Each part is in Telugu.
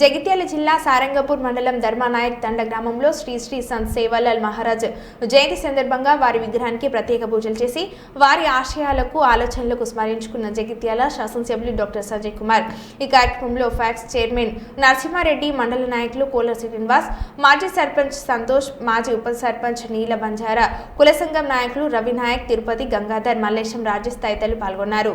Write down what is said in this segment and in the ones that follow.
జగిత్యాల జిల్లా సారంగపూర్ మండలం ధర్మానాయక్ తండ గ్రామంలో శ్రీ శ్రీ సంత్ సేవాలాల్ మహారాజ్ జయంతి సందర్భంగా వారి విగ్రహానికి ప్రత్యేక పూజలు చేసి వారి ఆశయాలకు ఆలోచనలకు స్మరించుకున్న జగిత్యాల శాసనసభ్యులు డాక్టర్ సంజయ్ కుమార్. ఈ కార్యక్రమంలో ఫ్యాక్స్ చైర్మన్ నరసింహారెడ్డి మండల నాయకులు కోల శ్రీనివాస్ మాజీ సర్పంచ్ సంతోష్ మాజీ ఉప సర్పంచ్ నీల బంజారా కుల సంఘం నాయకులు రవి నాయక్ తిరుపతి గంగాధర్ మల్లేశం రాజేష్ తదితరులు పాల్గొన్నారు.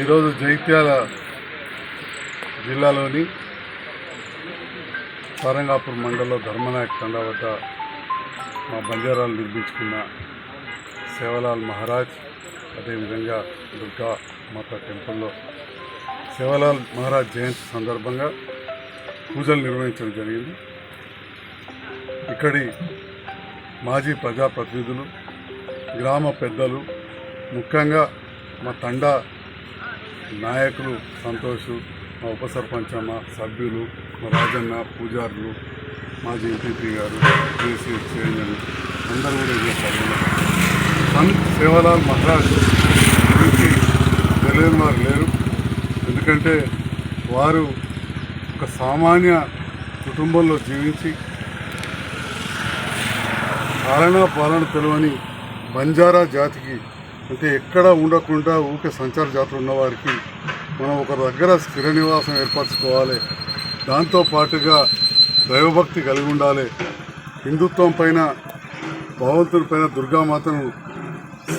ఈరోజు జైత్యాల జిల్లాలోని సారంగాపూర్ మండలంలో ధర్మనాయక్ తండా వద్ద మా బంజారాలు నిర్మించుకున్న సేవలాల్ మహారాజ్ అదేవిధంగా దుర్గా మాత టెంపుల్లో సేవలాల్ మహారాజ్ జయంతి సందర్భంగా పూజలు నిర్వహించడం జరిగింది. ఇక్కడి మాజీ ప్రజాప్రతినిధులు గ్రామ పెద్దలు ముఖ్యంగా మా తండా నాయకులు సంతోష్ మా ఉప సర్పంచ్ మా సభ్యులు మా రాజన్న పూజారులు మాజీ ఎంపీపీ గారు జేసీ చైర్మన్ అందరూ కూడా ఇదే పాల్గొన్నారు సంత్ సేవలాల్ మహారాజ్ గురించి తెలియని వారు లేరు. ఎందుకంటే వారు ఒక సామాన్య కుటుంబంలో జీవించి కారణ పాలన తెలియని బంజారా జాతికి అంటే ఎక్కడ ఉండకుండా ఊకే సంచార జాతులు ఉన్నవారికి మనం ఒక దగ్గర స్థిర నివాసం ఏర్పరచుకోవాలి. దాంతో పాటుగా దైవభక్తి కలిగి ఉండాలి. హిందుత్వం పైన భగవంతుని పైన దుర్గామాతను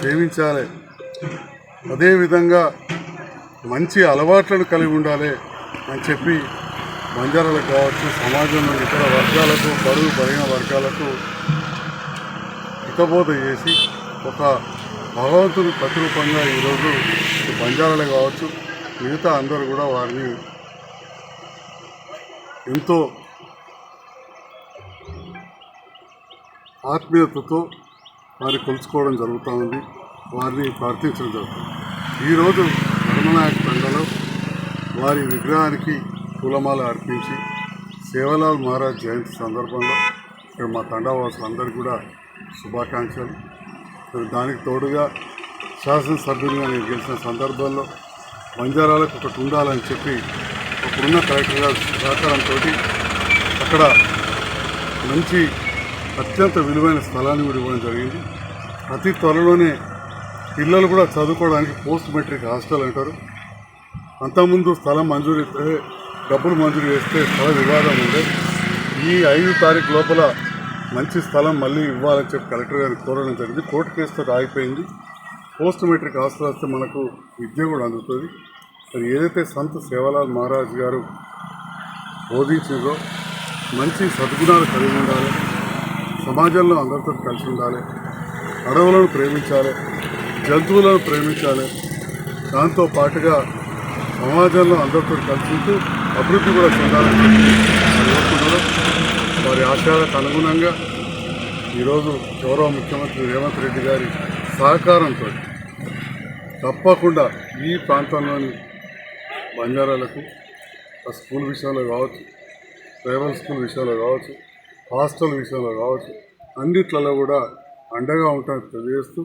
సేవించాలి. అదేవిధంగా మంచి అలవాట్లను కలిగి ఉండాలి అని చెప్పి బంజారాలకు కావచ్చు సమాజంలో ఇతర వర్గాలకు బరువు బలైన వర్గాలకు హితబోధ చేసి ఒక భగవంతుని ప్రతిరూపంగా ఈరోజు బంజారాలే కావచ్చు మిగతా అందరూ కూడా వారిని ఎంతో ఆత్మీయతతో వారిని కొలుచుకోవడం జరుగుతుంది వారిని ప్రార్థించడం జరుగుతుంది. ఈరోజు ధర్మనాయక తండలో వారి విగ్రహానికి పూలమాల అర్పించి సేవలాల్ మహారాజ్ జయంతి సందర్భంలో ఇక్కడ మా తండావాసులందరికీ కూడా శుభాకాంక్షలు. దానికి తోడుగా శాసనసభ్యులుగా నేను గెలిచిన సందర్భంలో బంజారాలకు ఒకటి ఉండాలని చెప్పి అప్పుడున్న కలెక్టర్ గారి సహకారంతో అక్కడ మంచి అత్యంత విలువైన స్థలాన్ని కూడా ఇవ్వడం జరిగింది. అతి త్వరలోనే పిల్లలు కూడా చదువుకోవడానికి పోస్ట్ మెట్రిక్ హాస్టల్ అంటారు. అంతకుముందు స్థలం మంజూరు ఇస్తే డబ్బులు మంజూరు చేస్తే స్థల వివాదం ఉండే ఈ ఐదు తారీఖు లోపల మంచి స్థలం మళ్ళీ ఇవ్వాలని చెప్పి కలెక్టర్ గారికి కోరడం జరిగింది. కోర్టు కేసుతో ఆగిపోయింది పోస్ట్ మెట్రిక్ హాస్టల్ వస్తే మనకు విద్య కూడా అందుతుంది. మరి ఏదైతే సంత సేవలాల్ మహారాజ్ గారు బోధించిందో మంచి సద్గుణాలు కలిగి ఉండాలి. సమాజంలో అందరితో కలిసి ఉండాలి. అడవులను ప్రేమించాలి. జంతువులను ప్రేమించాలి. దాంతో పాటుగా సమాజంలో అందరితో కలిసి ఉంటూ అభివృద్ధి కూడా చెందాలని చెప్పి వారి ఆశయాలకు అనుగుణంగా ఈరోజు గౌరవ ముఖ్యమంత్రి రేవంత్ రెడ్డి గారి సహకారంతో తప్పకుండా ఈ ప్రాంతంలోని బంజారాలకు ఆ స్కూల్ విషయంలో కావచ్చు ప్రైవేట్ స్కూల్ విషయంలో కావచ్చు హాస్టల్ విషయంలో కావచ్చు అన్నిట్లలో కూడా అండగా ఉంటామని తెలియజేస్తూ